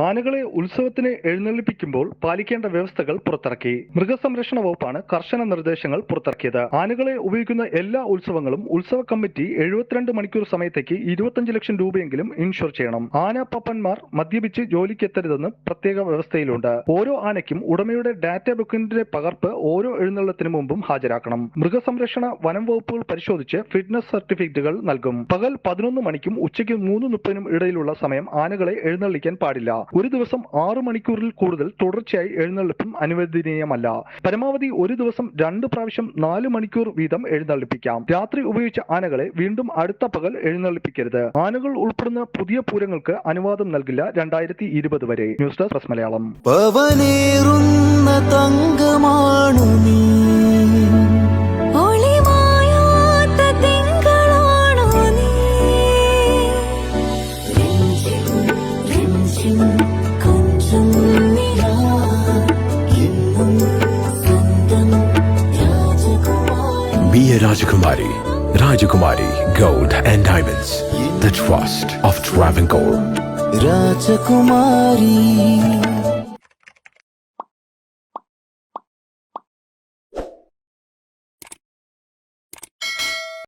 ആനകളെ ഉത്സവത്തിന് എഴുന്നള്ളിപ്പിക്കുമ്പോൾ പാലിക്കേണ്ട വ്യവസ്ഥകൾ പുറത്തിറക്കി. മൃഗസംരക്ഷണ വകുപ്പാണ് കർശന നിർദ്ദേശങ്ങൾ പുറത്തിറക്കിയത്. ആനകളെ ഉപയോഗിക്കുന്ന എല്ലാ ഉത്സവങ്ങളും ഉത്സവ കമ്മിറ്റി എഴുപത്തിരണ്ട് മണിക്കൂർ സമയത്തേക്ക് ഇരുപത്തഞ്ച് ലക്ഷം രൂപയെങ്കിലും ഇൻഷുർ ചെയ്യണം. ആന പപ്പന്മാർ മദ്യപിച്ച് ജോലിക്കെത്തരുതെന്ന് പ്രത്യേക വ്യവസ്ഥയിലുണ്ട്. ഓരോ ആനയ്ക്കും ഉടമയുടെ ഡാറ്റ ബുക്കിന്റെ പകർപ്പ് ഓരോ എഴുന്നള്ളത്തിന് മുമ്പും ഹാജരാക്കണം. മൃഗസംരക്ഷണ വനം വകുപ്പുകൾ പരിശോധിച്ച് ഫിറ്റ്നസ് സർട്ടിഫിക്കറ്റുകൾ നൽകും. പകൽ പതിനൊന്ന് മണിക്കും ഉച്ചയ്ക്ക് മൂന്ന് മുപ്പതിനും ഇടയിലുള്ള സമയം ആനകളെ എഴുന്നള്ളിക്കാൻ പാടില്ല. ഒരു ദിവസം ആറ് മണിക്കൂറിൽ കൂടുതൽ തുടർച്ചയായി എഴുന്നള്ളിപ്പും അനുവദനീയമല്ല. പരമാവധി ഒരു ദിവസം രണ്ട് പ്രാവശ്യം നാല് മണിക്കൂർ വീതം എഴുന്നള്ളിപ്പിക്കാം. രാത്രി ഉപയോഗിച്ച ആനകളെ വീണ്ടും അടുത്ത പകൽ എഴുന്നള്ളിപ്പിക്കരുത്. ആനകൾ ഉൾപ്പെടുന്ന പുതിയ പൂരങ്ങൾക്ക് അനുവാദം നൽകില്ല രണ്ടായിരത്തി ഇരുപത് വരെ. News desk press Malayalam. തങ്കമാണു നീ. ഒളിമായാത്ത രാജകുമാരി Be a Rajakumari. Rajakumari Gold and Diamonds. The trust of Travancore. രാജകുമാരി